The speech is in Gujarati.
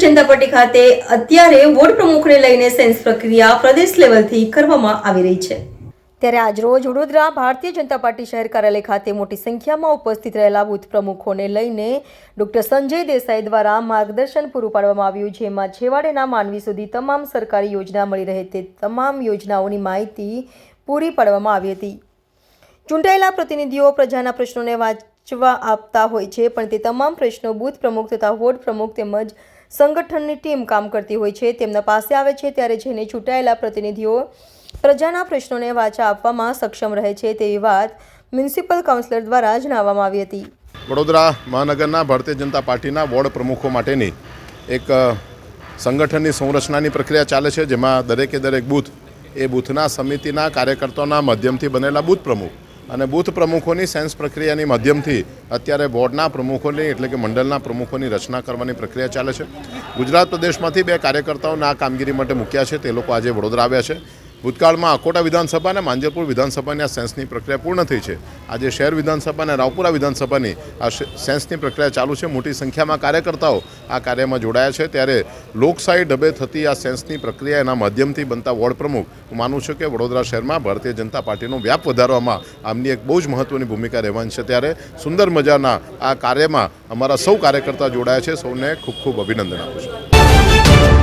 જનતા પાર્ટી ખાતે અત્યારે વોર્ડ પ્રમુખને લઈને સેન્સ પ્રક્રિયા પ્રદેશ લેવલથી કરવામાં આવી રહી છે. ત્યારે આજરોજ વડોદરા ભારતીય જનતા પાર્ટી શહેર કાર્યાલય ખાતે મોટી સંખ્યામાં ઉપસ્થિત રહેલા બૂથ પ્રમુખોને લઈને ડોક્ટર સંજય દેસાઈ દ્વારા માર્ગદર્શન પૂરું પાડવામાં આવ્યું, જેમાં છેવાડેના માનવી સુધી તમામ સરકારી યોજના મળી રહે તે તમામ યોજનાઓની માહિતી પૂરી પાડવામાં આવી હતી. ચૂંટાયેલા પ્રતિનિધિઓ પ્રજાના પ્રશ્નોને વાંચવા આપતા હોય છે, પણ તે તમામ પ્રશ્નો બૂથ પ્રમુખ તથા વોર્ડ પ્રમુખ તેમજ સંગઠનની ટીમ કામ કરતી હોય છે, તેમના પાસે આવે છે ત્યારે જેને ચૂંટાયેલા પ્રતિનિધિઓ પ્રજાના પ્રશ્નોને વાચા આપવામાં સક્ષમ રહે છે તેવી વાત મ્યુનિસિપલ કાઉન્સિલર દ્વારા જણાવવામાં આવી હતી. વડોદરા મહાનગરના ભારતીય જનતા પાર્ટીના વોર્ડ પ્રમુખો માટેની એક સંગઠનની સંરચનાની પ્રક્રિયા ચાલે છે, જેમાં દરેકે દરેક બૂથ એ બૂથના સમિતિના કાર્યકર્તાઓના માધ્યમથી બનેલા બૂથ પ્રમુખ અને બૂથ પ્રમુખોની સેન્સ પ્રક્રિયાની માધ્યમથી અત્યારે બોર્ડના પ્રમુખોની એટલે કે મંડળના પ્રમુખોની રચના કરવાની પ્રક્રિયા ચાલે છે. ગુજરાત પ્રદેશમાંથી બે કાર્યકર્તાઓને આ કામગીરી માટે મૂક્યા છે. તે લોકો આજે વડોદરા આવ્યા છે. ભૂતકાળમાં અકોટા વિધાનસભા અને માંજરપુર વિધાનસભાની આ સેન્સની પ્રક્રિયા પૂર્ણ થઈ છે. આજે શહેર વિધાનસભા અને રાવપુરા વિધાનસભાની આ સેન્સની પ્રક્રિયા ચાલુ છે. મોટી સંખ્યામાં કાર્યકર્તાઓ આ કાર્યમાં જોડાયા છે. ત્યારે લોકશાહી ડબે થતી આ સેન્સની પ્રક્રિયા એના માધ્યમથી બનતા વોર્ડ પ્રમુખ, હું માનું છું કે વડોદરા શહેરમાં ભારતીય જનતા પાર્ટીનો વ્યાપ વધારવામાં આમની એક બહુ જ મહત્ત્વની ભૂમિકા રહેવાની છે. ત્યારે સુંદર મજાના આ કાર્યમાં અમારા સૌ કાર્યકર્તા જોડાયા છે. સૌને ખૂબ ખૂબ અભિનંદન આપું છું.